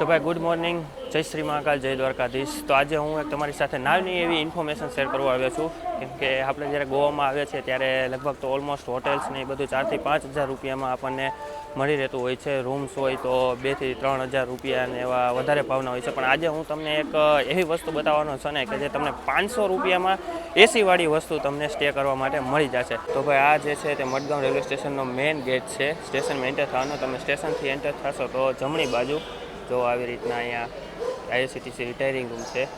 તો ભાઈ good morning જય શ્રી મહાકાલ, જય દ્વારકાધીશ. તો આજે હું એક તમારી સાથે નાની એવી ઇન્ફોર્મેશન શેર કરવા આવ્યો છું. કેમ કે આપણે જ્યારે ગોવામાં આવ્યા છીએ, ત્યારે લગભગ તો ઓલમોસ્ટ હોટેલ્સ ને એ બધું ચારથી પાંચ હજાર રૂપિયામાં આપણને મળી રહેતું હોય છે. રૂમ્સ હોય તો બેથી ત્રણ હજાર રૂપિયા એવા વધારે ભાવના હોય છે. પણ આજે હું તમને એક એવી વસ્તુ બતાવવાનો છે ને કે જે તમને પાંચસો રૂપિયામાં એસીવાળી વસ્તુ તમને સ્ટે કરવા માટે મળી જશે. તો ભાઈ, આ જે છે તે મડગાંવ રેલવે સ્ટેશનનો મેઇન ગેટ છે. સ્ટેશનમાં એન્ટર થવાનો. તમે સ્ટેશનથી એન્ટર થશો તો જમણી બાજુ જો આવી રીતના અહીંયા આઈએસસીટીસી રિટાયરિંગ રૂમ છે.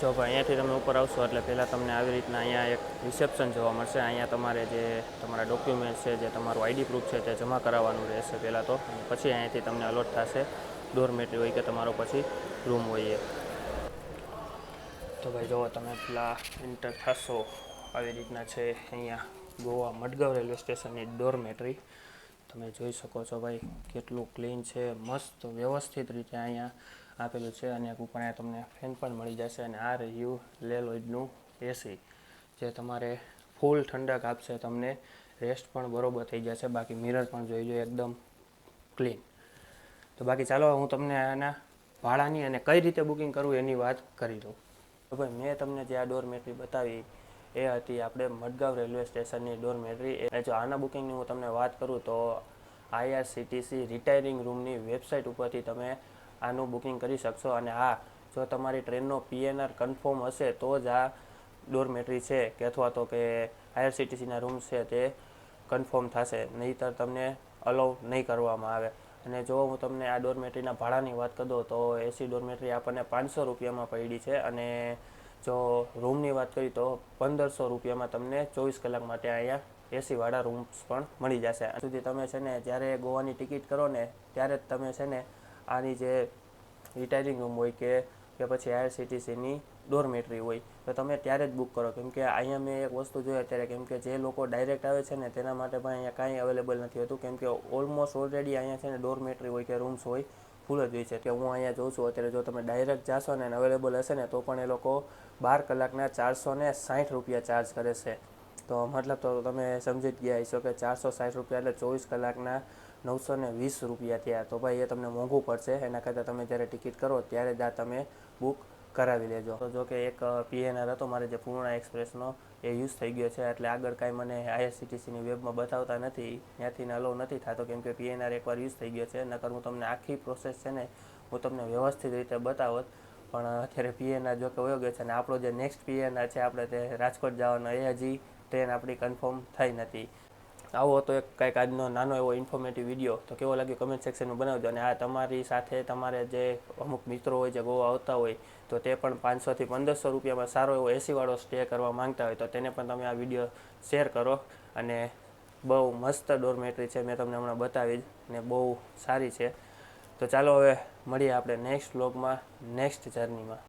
જો ભાઈ, અહીંયાથી તમે ઉપર આવશો એટલે પહેલાં તમને આવી રીતના અહીંયા એક રિસેપ્શન જોવા મળશે. અહીંયા તમારે જે તમારા ડોક્યુમેન્ટ્સ છે, જે તમારું આઈડી પ્રૂફ છે તે જમા કરાવવાનું રહેશે પહેલાં તો. પછી અહીંયાથી તમને અલોટ થશે ડોરમેટરી હોય કે તમારો પછી રૂમ હોય તો ભાઈ, જુઓ તમે પેલા એન્ટર થશો. આવી રીતના છે અહીંયા ગોવા મડગાંવ રેલવે સ્ટેશનની ડોરમેટરી તમે જોઈ શકો છો ભાઈ, કેટલું ક્લીન છે, મસ્ત વ્યવસ્થિત રીતે અહીંયા આપેલું છે અને ઉપર તમને ફેન પણ મળી જશે અને આ રહ્યું લેલોઇડનું એસી જે તમારે ફૂલ ઠંડક આપશે, તમને રેસ્ટ પણ બરોબર થઈ જશે, બાકી મિરર પણ જોઈ લો એકદમ ક્લીન તો બાકી ચાલો, હું તમને આના ભાડાની અને કઈ રીતે બુકિંગ કરવું એની વાત કરી દઉં તો ભાઈ, મેં તમને જે આ ડોરમેટરી બતાવી એ હતી આપણે મડગાંવ રેલવે સ્ટેશનની ડોરમેટરી એ જો આના બુકિંગની હું તમને વાત કરું તો આઈઆરસીટીસી રિટાયરિંગ રૂમની વેબસાઇટ ઉપરથી તમે આનું બુકિંગ કરી શકશો. અને હા, જો તમારી ટ્રેનનો પીએનઆર કન્ફર્મ હશે તો જ આ ડોરમેટરી છે કે અથવા તો કે આઈઆરસીટીસીના રૂમ છે તે કન્ફર્મ થશે. નહીંતર તમને અલાઉ નહીં કરવામાં આવે. અને જો હું તમને આ ડોરમેટરીના ભાડાની વાત કરું તો એસી ડોરમેટરી આપણને પાંચસો રૂપિયામાં પડી છે. અને જો રૂમની વાત કરી તો પંદરસો રૂપિયામાં તમને ચોવીસ કલાક માટે અહીંયા એસીવાળા રૂમ્સ પણ મળી જશે. આ સુધી તમે છે ને જ્યારે ગોવાની ટિકિટ કરો ને ત્યારે જ તમે છે ને આની જે રિટાયરિંગ રૂમ હોય કે કે પછી આઈઆરસીટીસીની ડોરમેટરી હોય, તો તમે ત્યારે જ બુક કરો. કેમ કે અહીંયા મેં એક વસ્તુ જોઈ અત્યારે, કેમ કે જે લોકો ડાયરેક્ટ આવે છે ને તેના માટે પણ અહીંયા કાંઈ અવેલેબલ નથી હોતું. કેમ કે ઓલમોસ્ટ ઓલરેડી અહીંયા છે ને ડોરમેટરી હોય કે રૂમ્સ હોય ફૂલ જ હોય છે કે હું અહીંયા જોઉં છું, અત્યારે જો તમે ડાયરેક્ટ જાશો ને અવેલેબલ હશે ને, તો પણ એ લોકો બાર કલાકના ચારસો ને સાઠ રૂપિયા ચાર્જ કરે છે. તો મતલબ તો તમે સમજી જ ગયા હશો કે ચારસો સાઠ રૂપિયા એટલે ચોવીસ કલાકના નવસો ને વીસ રૂપિયા થયા. તો ભાઈ એ તમને મોંઘું પડશે. એના કરતાં તમે જ્યારે ટિકિટ કરો, ત્યારે જ આ તમે બુક કરાવી લેજો. તો જો કે એક પીએનઆર હતો, મારે જે પૂર્ણા એક્સપ્રેસનો એ યુઝ થઈ ગયો છે, એટલે આગળ કાંઈ મને આઈઆરસીટીસીની વેબમાં બતાવતા નથી, ત્યાંથી અલો નથી થતો કેમ કે પીએનઆર એકવાર યુઝ થઈ ગયો છે, નકર હું તમને આખી પ્રોસેસ છે ને હું તમને વ્યવસ્થિત રીતે બતાવત. પણ અત્યારે પીએનઆર જો કે વયો ગયો છે, અને આપણો જે નેક્સ્ટ પીએનઆર છે, આપણે તે રાજકોટ જવાનો એ હજી ટ્રેન આપણી કન્ફર્મ થઈ નથી. આવો હતો એક કંઈક આજનો નાનો એવો ઇન્ફોર્મેટિવ વીડિયો તો કેવો લાગ્યો કમેન્ટ સેક્શનમાં બનાવજો. અને આ તમારી સાથે તમારે જે અમુક મિત્રો હોય, જે ગોવા આવતા હોય, તો તે પણ પાંચસોથી પંદરસો રૂપિયામાં સારો એવો એસીવાળો સ્ટે કરવા માંગતા હોય, તો તેને પણ તમે આ વીડિયો શેર કરો. અને બહુ મસ્ત ડોરમેટરી છે, મેં તમને હમણાં બતાવી ને બહુ સારી છે. તો ચાલો હવે મળીએ આપણે નેક્સ્ટ બ્લોગમાં નેક્સ્ટ જર્નીમાં